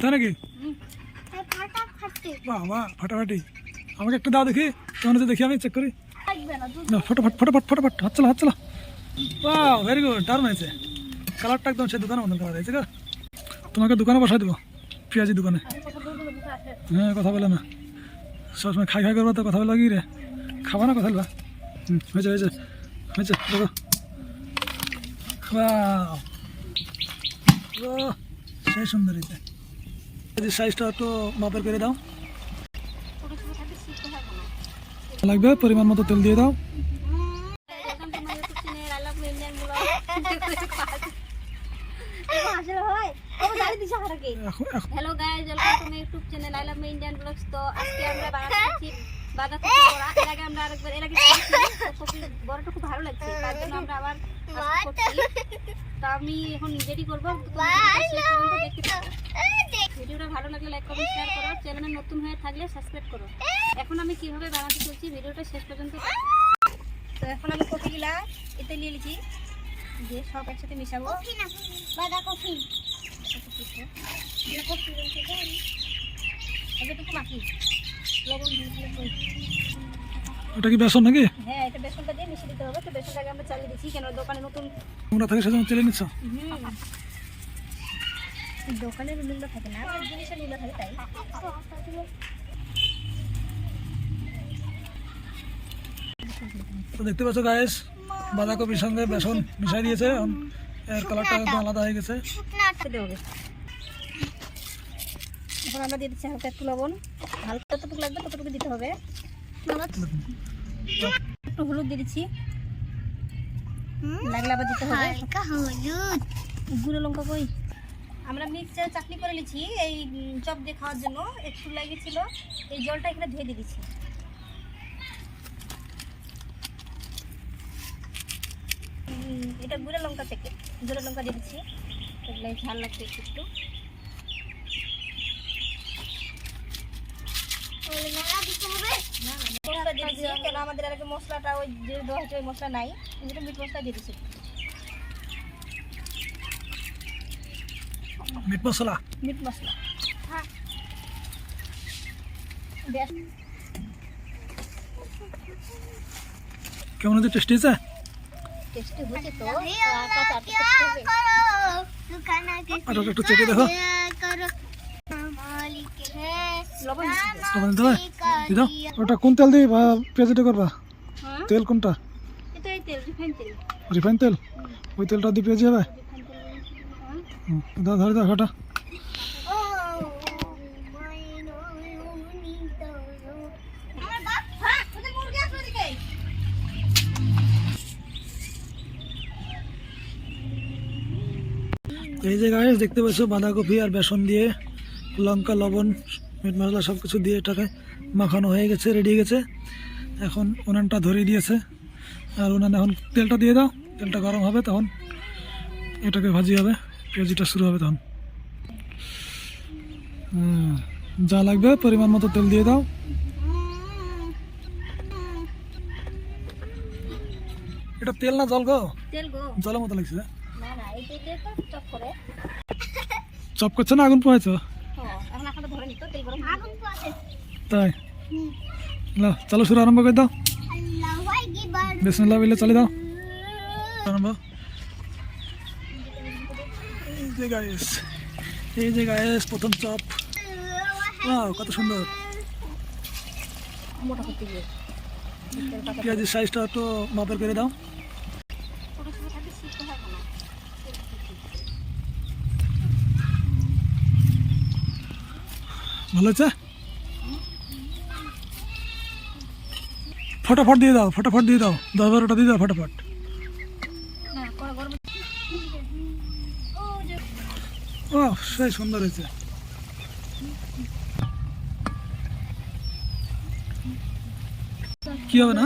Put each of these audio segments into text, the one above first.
তাই নাকি? বাহ বাহ, ফাটাফাটি। আমাকে একটু দাও দেখি। কেমন আছে দেখি আমি চেক করি। না ফটোফট ফটোফট ফটোফট হাত চালা হাত চালা। বাহ ভেরি গুড দারুণ হয়েছে। কালারটা একদম সে দোকানের মতন কালার হয়েছে তোমাকে দোকানে বসাই দেবো পেঁয়াজি দোকানে। হ্যাঁ কথা বলে না। সবসময় খাই খাই করব তো, কথা বলব কি রে? খাবা না, কথা বলবা? হুম, হয়েছে হয়েছে হয়েছে, দেখো। বাহ। সেই সুন্দর হয়েছে যদি সাইজটা একটু মাপের করে দাও। লাগবে? পরিমাণ মতো তেল দিয়ে দাও। হয় hello guys welcome to my YouTube channel I love my Indian blogs তো আজকে আমরা বানাচ্ছি বাঁধাকপি বড়া এর আগে আমরা আরেকবার এর আগে বড়াটা খুব ভালো লাগছে তার জন্য আমরা আবার তো আমি এখন রেডি করব। দেখতে থাকো। ভিডিওটা ভালো লাগলে লাইক কমেন্ট শেয়ার করো চ্যানেলে নতুন হয়ে থাকলে সাবস্ক্রাইব করো। এখন আমি কীভাবে বানাতে চলছি ভিডিওটা শেষ পর্যন্ত তো এখন আমি কপিগুলা এতে নিয়ে নিয়েছি দিয়ে সব একসাথে মিশাবো। বাঁধাকপি এতটুকু মাখি লবণ ওটা কি বেসন নাকি? হ্যাঁ এটা বেসনটা দিয়ে মিশিয়ে দিতে হবে। তো বেসনটাকে আমরা চালিয়ে দিচ্ছি। কেন দোকানে নতুন তোমরা থেকে সেজন্য চেলে নিচ্ছ? দোকানের নীলটা থাকে না আর জিনিসের নীল থাকে তাই। তো দেখতে পাচ্ছ গায়েস বাঁধাকপির সঙ্গে বেসন মিশাই দিয়েছে এখন এর কালারটা একদম আলাদা হয়ে গেছে। এখন আমরা দিয়ে দিচ্ছি হালকা একটু লবণ। হালকা যতটুকু লাগবে ততটুকু দিতে হবে। একটু হলুদ দিয়ে দিচ্ছি। লাগলে আবার দিতে হবে। হালকা হলুদ। গুঁড়ো লঙ্কা কই? আমরা মিক্সচার চাটনি করে নিয়েছি এই চপ দিয়ে খাওয়ার জন্য। একটু লেগেছিল এই জলটা এখানে ধুয়ে দিয়ে দিচ্ছি। এটা গুঁড়ো লঙ্কা থেকে গুঁড়ো লঙ্কা দিয়ে দিচ্ছি। এগুলো ঝাল লাগছে একটু মশলা দিয়ে দিচ্ছি কেন আমাদের আর মশলাটা ওই যে দেওয়া হচ্ছে ওই মশলা নাই। যেটা মিট মশলা দিয়ে দিচ্ছি। মিট মশলা মিট মশলা হ্যাঁ বেশ কেমন হচ্ছে টেস্টি আছে টেস্টি হয়েছে তো ভিয়া আটা চাটতে क्या হবে करो दुकाना के আর ওটা একটু চেপে দেখো क्या करो मालिक है লবণ দিচ্ছি তো। তখন দিতে হবে দিয়ে দাও ওটা কোন তেল দিয়ে বা পেঁয়াজিটা করবা হ্যাঁ তেল কোনটা এটা এই তেল রিফাইন তেল রিফাইন তেল ওই তেলটা দিয়ে পেঁয়াজি হবে ধরে, ধর ঘটা এই যে গাছ দেখতে পাচ্ছ বাঁধাকপি আর বেসন দিয়ে লঙ্কা, লবণ, মিট মশলা সব কিছু দিয়ে এটাকে মাখানো হয়ে গেছে রেডি গেছে। এখন উনানটা ধরিয়ে দিয়েছে। আর উনান এখন তেলটা দিয়ে দাও, তেলটা গরম হবে, তখন এটাকে ভাজি হবে। পেঁয়াজিটা শুরু হবে তখন। যা লাগবে পরিমাণ মতো তেল দিয়ে দাও। এটা তেল না জল গো? জলের মতো লাগছে। চপ করে। চপ করছে না আগুন পোহাইছো? হ্যাঁ তাই? চলো শুরু আরম্ভ করে দাও। বিসমিল্লাহ বলে চলে দাও আরম্ভ। যে গায়েস এই যে গায়েস প্রথম চপ। কত সুন্দর। পেঁয়াজের সাইজটা একটু মাপের করে দাও। ভালো হচ্ছে ফটাফট দিয়ে দাও, ফটাফট দিয়ে দাও। দশ বারোটা দিয়ে দাও, ফটাফট না কড়া গরম ও যে সেই সুন্দর হয়েছে। কি হবে না?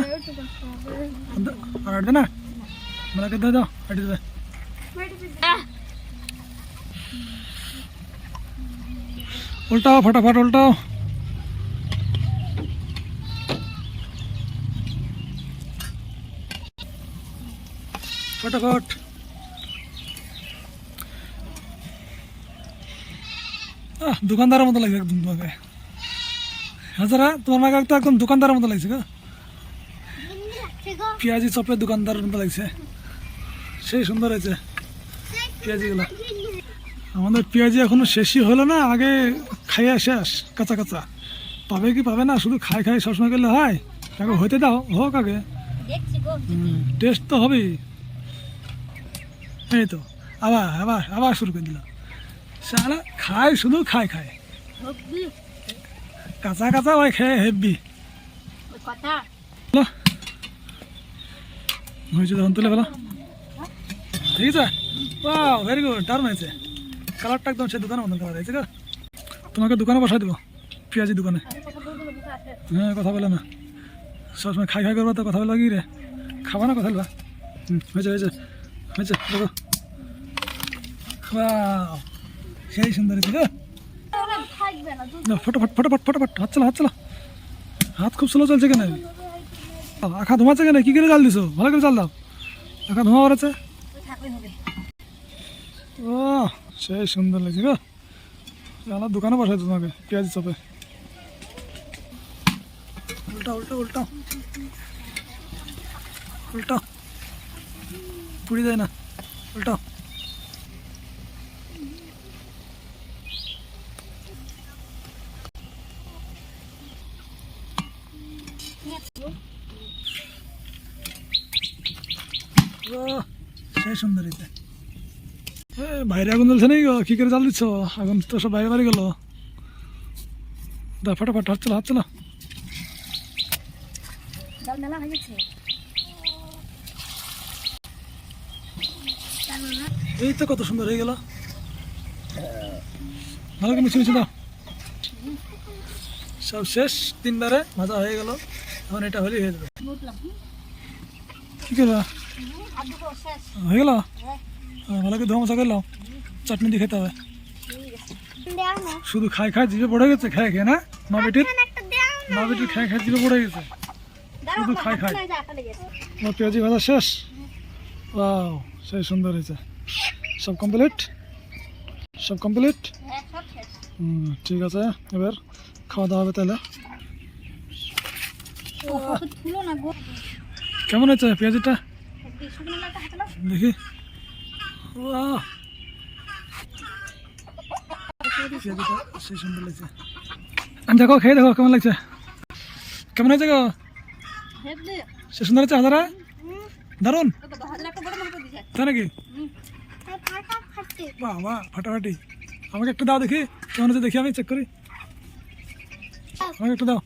আর আটবে না? মেলাকে দিয়ে দাও আটে দেবে। উল্টাও, ফটাফট উল্টাও। ফটাফট। দোকানদারের মতো লাগছে একদম তোমাকে। হাজারা তোমার মাকে তো একদম দোকানদারের মতো লাগছে গো। পেঁয়াজি চপের দোকানদারের মতো লাগছে। সেই সুন্দর হয়েছে পেঁয়াজিগুলো। আমাদের পেঁয়াজি এখনও শেষই হলো না আগে খাইয়া শেষ কাঁচা কাঁচা। পাবে কি পাবে না শুধু খাই খাই সবসময় গেলে হয়। তাকে হইতে দাও হোক আগে। টেস্ট তো হবেই। এই তো আবার আবার আবার শুরু করে দিল সারা খায় শুধু খায় খায় কাঁচা কাঁচা ওই খেয়ে হেব্বি। হয়েছে তখন তুলে ফেলা। ঠিক আছে? বাহ ভেরি গুড দারুণ হয়েছে। কালারটা একদম সে দোকানের মতন কালার হয়েছে গো। তোমাকে দোকানে বসাই দেবো পেঁয়াজি দোকানে। হ্যাঁ কথা বলে না। সবসময় খাই খাই করবা তো কথা বলবা কি রে? খাবা না কথা বলবা? হুম হয়েছে হয়েছে হয়েছে দেখো। বাহ সেই সুন্দর থাকবে না ফটোফট ফটোফট ফটোফট হাত চালা হাত চালা। হাত খুব স্লো চলছে কেন? আখা ধোঁয়াচ্ছে কেন? কি করে জাল দিছো? ভালো করে জাল দাও। আখা ধোঁয়া বেড়েছে ও সেই সুন্দর লাগছে গো। আমার দোকানে বসাই তোমাকে, পেঁয়াজি চপে। উল্টা উল্টা উল্টা। উল্টা। পুড়ি যায় না। উল্টা। সেই সুন্দর বাইরে আগুন জ্বলছে নাকি গো? কি করে জাল দিচ্ছ? আগুন তো সব বাইরে বাইরে গেল। দা ফটাফট হাত চলা হাত চলা এই তো কত সুন্দর হয়ে গেল। ভালো করে মিশে মিশে দাও। সব শেষ তিনবারে ভাজা হয়ে গেল এখন এটা হলেই হয়ে যাবে বুঝলাম কি করবা আর দুটো শেষ হয়ে গেল হ্যাঁ হ্যাঁ, ভালো করে ধোয়া মশা করলাম চাটনি দিয়ে খেতে হবে দেও না শুধু খাই খাই জিভে পড়ে গেছে খেয়ে খেয়ে না মা বেটির একটা দেও মা বেটির খেয়ে খেয়ে জিভে পড়ে গেছে দাঁড়াও শুধু খাই খাই। খাই আটা লেগেছে আমার পেঁয়াজি ভাজা শেষ ওয়াও সেই সুন্দর হয়েছে সব কমপ্লিট সব কমপ্লিট হ্যাঁ সব শেষ হুম, ঠিক আছে এবার খাওয়া দাওয়া হবে তাহলে? কেমন হয়েছে পেঁয়াজিটা? দেখি। সেই সুন্দর লাগছে। আম, দেখো খেয়ে দেখো কেমন লাগছে। কেমন হয়েছে গো? সে সুন্দর হচ্ছে হাজারা দারুণ তাই নাকি? বাহ বাহ ফাটাফাটি। আমাকে একটু দাও দেখি। কেমন হচ্ছে দেখি আমি চেক করি। আমাকে একটু দাও